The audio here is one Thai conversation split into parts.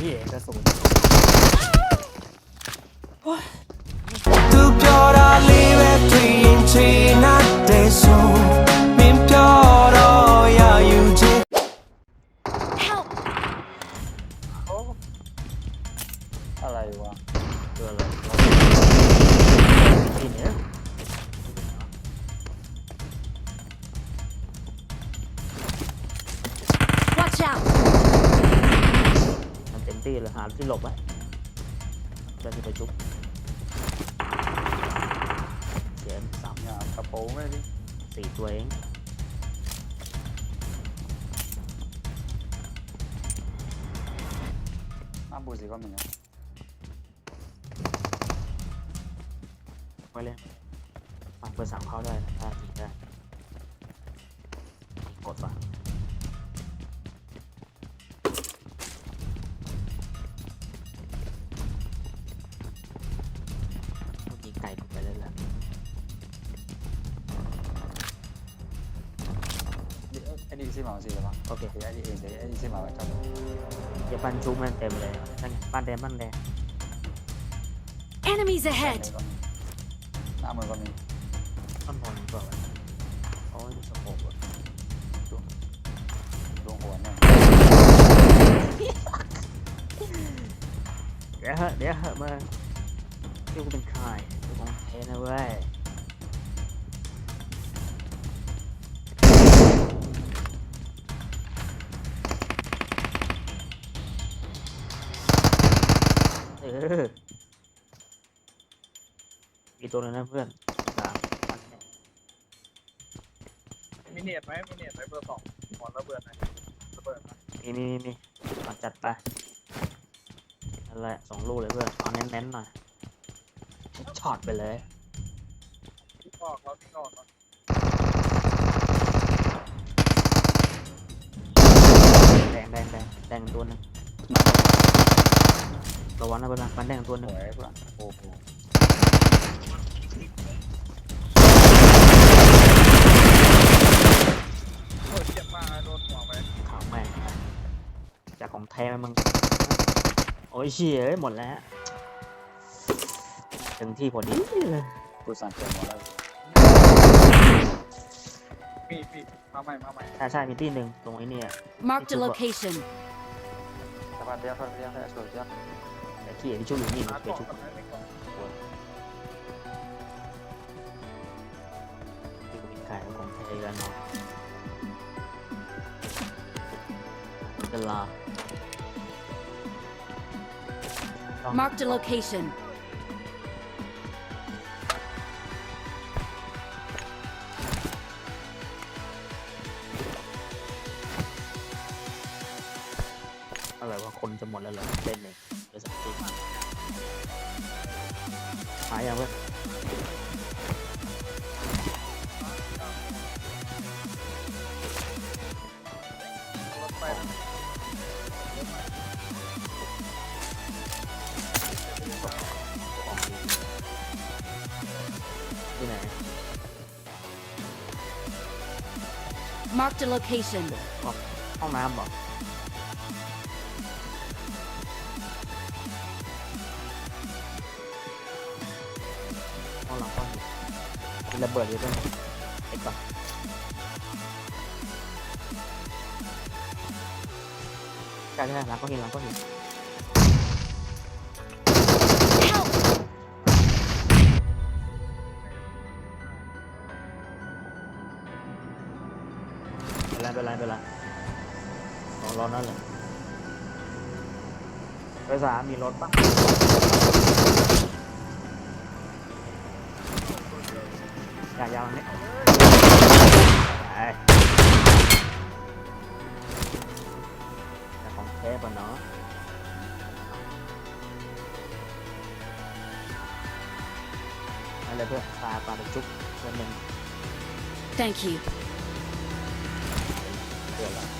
พี่กระสุน 두 별알이 왜 트인지 나대소 민별어야 유지 Help! โอ้อะไรวะเกิดอะไรวะไอ้เนี่ย ต็มที่เลยหาที่หลบไว้จะจะไปจุ๊บเสียสามเนี่ยกระโปรงไม่ดิสี่ตัวเองหน้าบูสีก็มีนะไว้เลยฟังเปิดสั่งเขาได้นะถ้ายิงได้ ไอ้ดีซีมาสีหรือเปล่าโอเคไอ้ดีเองไอ้ดีซีมาแบบอย่าปั้นชุบมันเต็มเลยนั่นไงบ้นแดงบ้นแดง Enemies ahead! หน้ามือก็มีต้นพลก่อนโอ้ยสโคปอะดวงหัวเนี่ยเดี๋ยวเหอะเดี๋ยวเหอะมาเรียกกูเป็นใครเป็นของเทนะเว้ย อออีกตัวหนึงนะเพื่อนสามอันเนี่ยมีเนียดไหมมีเนียดไหมเบอร์สองหมอนระเบิดไหมระเบิดไหมมีมีมีมีมาจัดไปนั่นแหละสองลูกเลยเพื่อนเอาเน้นๆหน่อยช็อตไปเลยที่ออกเราที่นอนเนาะแดงแดงแดงแดงตัวหนึง ระวังนะเพื่อนนะมันแดงตัวหสนึงวยเพื่อนโอ้โหโอ้ยเจ็บมากโดนหัวไปขาวแม่งจากของแท้มึงโอ้ยเชี่ยเอ้ยหมดแล้วถึงที่พอดีเลยกูสั่งเกินหมดแล้วมีมีมาใหม่มาใหม่ใช่ใช่มีที่หนึ่งตรงไอ้เนี่ย Marked a location. สวัสดีครับสวัสดีครับสวัสดีครับไอ้ที่ไอ้ที่ชุบอยู่นี่ หาไปกล่องชุบกันไหมไม่กล่องที่กูมีขายของแท้กันเนาะเวลาต้อง Marked a location. อะไรว่าคนจะหมดแล้วเหรอเล่นเองเดี๋ยวสักทีหายยังเว้ยรถไปนะของดีที่ไหน Marked a location. ห้องน้ำเหรอ ระเบิดอยู่ด้วยไอ้ก่อนใช่ใช่หลังก็เห็นหลังก็เห็นเป็นไรเป็นไรเป็นไรรอรอนั่นเลยไปสามมีรถปะ อย่ายาวนี้ไปแต่ของแท้ปะเนาะอะไรเพื่อนปลาปลาไปจุ๊บเพื่อนหนึ่ง Thank you. เพื่อนละ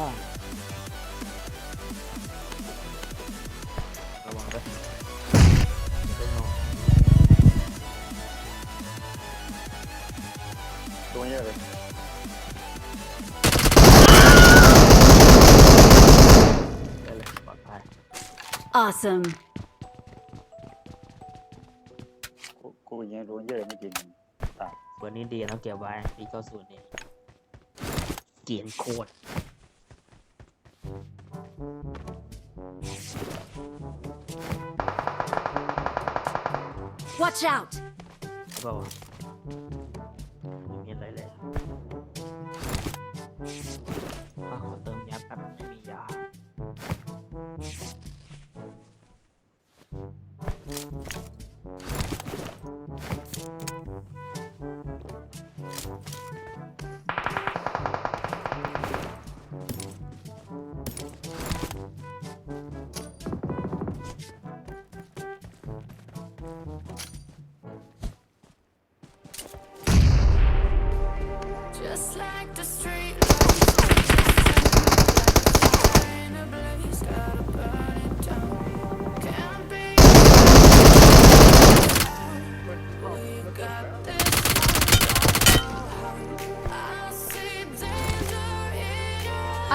อันนี้ห้องระวังด้วยเดี๋ยวไปนอนตัวเยอะเลยได้เลยปลอดภัย Awesome. กูกูอย่างเงี้ยรู้เยอะไม่จริงตาย วันนี้ดีนะเก็บไว้ปีเก้าศูนย์นี่เกรียนโคตร Watch out! ใช่ป่าวะไม่มีอะไรเลย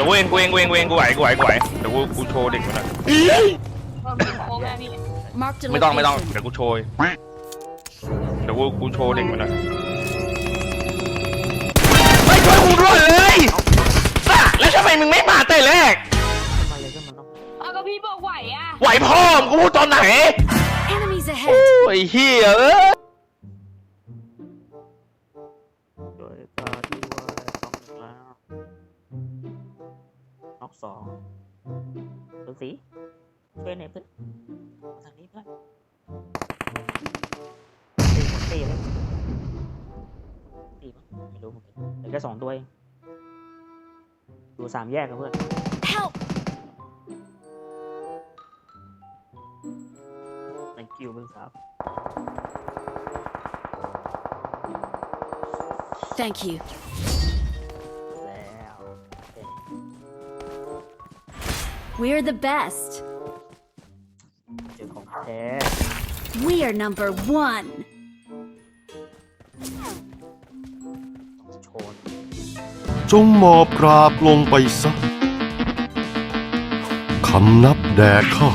ดี๋ยวกูเองกูเองกูเองกูเองกูไหวกูไหวกูไหวเดี๋ยวกูกูโชว์เด็กมันหน่อย Marked a ไม่ต้องไม่ต้อง location. เดี๋ยวกูโชว์เดี๋ยวกูกูโชว์เด็กมันหน่อยไม่ช่วยกูด้วยเลยอะแล้วทำไมมึงไม่มาแต่แรกขึ้นมาเลยขึ้นมาต้องเอาก็พี่บอกไหวอะ ไหวพ่อมงกูพูดตอนไหน Enemies ahead. ไอ้เหี้ยเอ้ย องแล้วน็อกสองเพื่อนสีช่วยหน่อยเพื่อนมาทางนี้เพื่อนตีหมดตีเลยตีมั้งไม่รู้เหมือนกันเหลือแค่สองตัวเองดูสามแยกกันเพื่อน Help! thank you เพื่อนสาว Thank you. We're the best. เจอของแท้ We are number one. ต้องโชว์จงหมอบกราบลงไปซะคำนับแด่ข้า